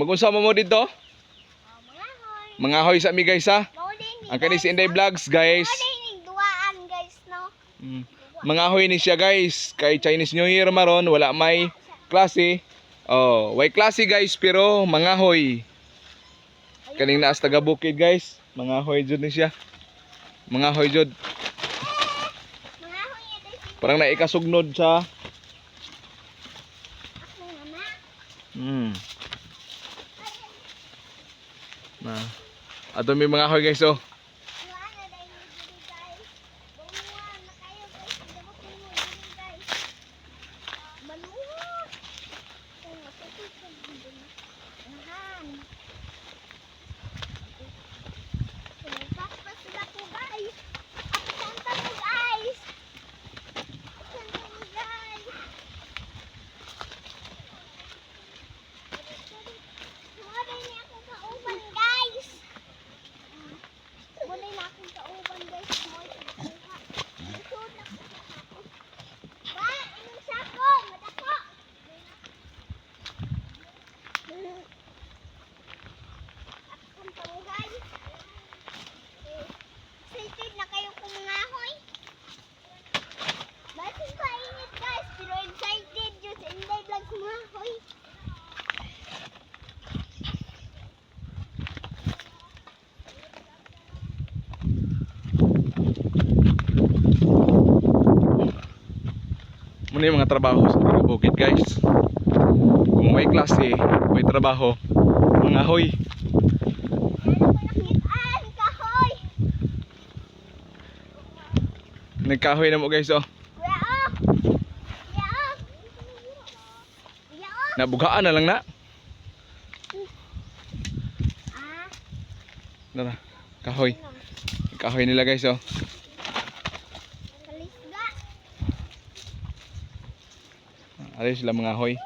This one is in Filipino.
Magunsa mo mo dito? Mga hoy sa mi guys ha. Ang kani si Inday Vlogs guys. Mm. Mga hoy ni siya guys kay Chinese New Year maron wala may klase. Oh, way klase guys pero mga hoy. Kaning naas taga bukid guys. Mga hoy jud ni siya. Mga hoy jud. Parang naikasugnod sa. Hmm. Na. Ato may mga hoy guys oh. Duaan na dai ni diri guys. Bunguan na kayo guys. Damo ko mo diri guys. Maluwa. Kung matutup ko dun. Nahan. Pagpas sila ko guys. Santa mo guys. Santa mo guys. Wala ni akong kauban guys. Wala na akong kauban guys. Mo kuha. Isod na ko sa sako. Ba, inyong sako, madako. Akong tao guys. Eh, Excited na kayo kung mga hoy. Bakit pa init guys? Pero excited yun sa Inday Vlog mga hoy. Muna yung mga trabaho sa taga bukid guys. Kung may klase, may trabaho, mga hoy. Nagkahoy na mo guys oh. Nabugaan na lang na. Ah, Tara, kahoy. Kahoy nila guys oh. Ari sila mga hoy.